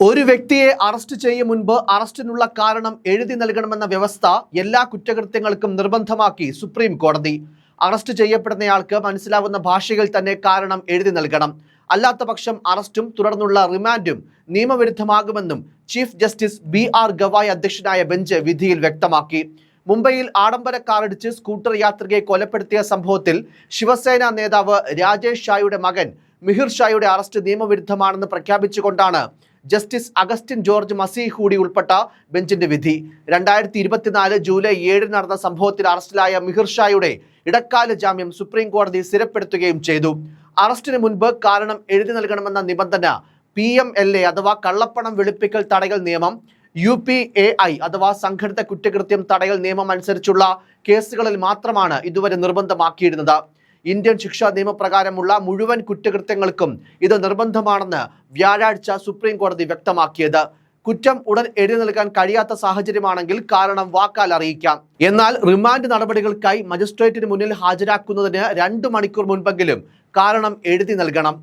ഒരു വ്യക്തിയെ അറസ്റ്റ് ചെയ്യും മുൻപ് അറസ്റ്റിനുള്ള കാരണം എഴുതി നൽകണമെന്ന വ്യവസ്ഥ എല്ലാ കുറ്റകൃത്യങ്ങൾക്കും നിർബന്ധമാക്കി സുപ്രീം കോടതി. അറസ്റ്റ് ചെയ്യപ്പെടുന്നയാൾക്ക് മനസ്സിലാവുന്ന ഭാഷയിൽ തന്നെ കാരണം എഴുതി നൽകണം. അല്ലാത്ത പക്ഷം അറസ്റ്റും തുടർന്നുള്ള റിമാൻഡും നിയമവിരുദ്ധമാകുമെന്നും chief justice B R Gavai അധ്യക്ഷനായ ബെഞ്ച് വിധിയിൽ വ്യക്തമാക്കി. മുംബൈയിൽ ആഡംബര കാറിടിച്ച് സ്കൂട്ടർ യാത്രികയെ കൊലപ്പെടുത്തിയ സംഭവത്തിൽ ശിവസേന നേതാവ് രാജേഷ് ഷായുടെ മകൻ മിഹിർ ഷായുടെ അറസ്റ്റ് നിയമവിരുദ്ധമാണെന്ന് പ്രഖ്യാപിച്ചുകൊണ്ടാണ് ജസ്റ്റിസ് അഗസ്റ്റിൻ ജോർജ് മസീഹൂടി ഉൾപ്പെട്ട ബെഞ്ചിന്റെ വിധി. രണ്ടായിരത്തി ഇരുപത്തിനാല് ജൂലൈ ഏഴിന് നടന്ന സംഭവത്തിൽ അറസ്റ്റിലായ മിഹിർഷായുടെ ഇടക്കാല ജാമ്യം സുപ്രീം കോടതി സ്ഥിരപ്പെടുത്തുകയും ചെയ്തു. അറസ്റ്റിന് മുൻപ് കാരണം എഴുതി നൽകണമെന്ന നിബന്ധന പി എം എൽ എ അഥവാ കള്ളപ്പണം വെളുപ്പിക്കൽ തടയൽ നിയമം യു പി എ ഐ അഥവാ സംഘടിത കുറ്റകൃത്യം തടയൽ നിയമം അനുസരിച്ചുള്ള കേസുകളിൽ മാത്രമാണ് ഇതുവരെ നിർബന്ധമാക്കിയിരുന്നത്. ഇന്ത്യൻ ശിക്ഷാ നിയമപ്രകാരമുള്ള മുഴുവൻ കുറ്റകൃത്യങ്ങൾക്കും ഇത് നിർബന്ധമാണെന്ന് വ്യാഴാഴ്ച സുപ്രീം കോടതി വ്യക്തമാക്കിയത്. കുറ്റം ഉടൻ എഴുതി നൽകാൻ കഴിയാത്ത സാഹചര്യമാണെങ്കിൽ കാരണം വാക്കാൽ അറിയിക്കാം. എന്നാൽ റിമാൻഡ് നടപടികൾക്കായി മജിസ്ട്രേറ്റിന് മുന്നിൽ ഹാജരാക്കുന്നതിന് രണ്ടു മണിക്കൂർ മുൻപെങ്കിലും കാരണം എഴുതി നൽകണം.